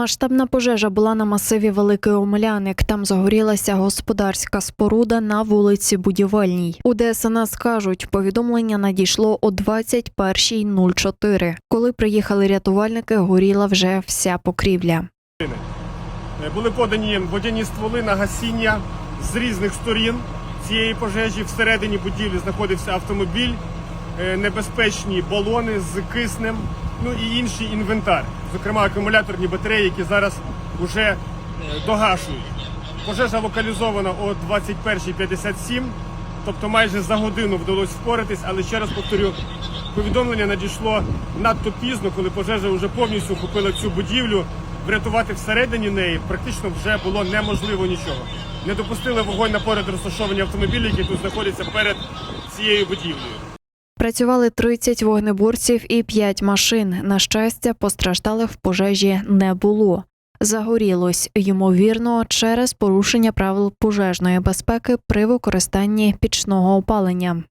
Масштабна пожежа була на масиві Великий Омеляник. Там загорілася господарська споруда на вулиці Будівельній. У ДСНС кажуть, повідомлення надійшло о 21.04. Коли приїхали рятувальники, горіла вже вся покрівля. Е, Були подані водяні стволи на гасіння з різних сторін цієї пожежі. Всередині будівлі знаходився автомобіль, е, небезпечні балони з киснем, ну і інший інвентар, зокрема акумуляторні батареї, які зараз вже е, догашують. Пожежа локалізована о 21.57, тобто майже за годину вдалося впоратись, але ще раз повторю, повідомлення надійшло надто пізно, коли пожежа вже повністю охопила цю будівлю. Врятувати всередині неї практично вже було неможливо нічого. Не допустили вогонь на поряд розташовані автомобілі, які тут знаходяться перед цією будівлею. Працювали 30 вогнеборців і 5 машин. На щастя, постраждалих в пожежі не було. Загорілось, ймовірно, через порушення правил пожежної безпеки при використанні пічного опалення.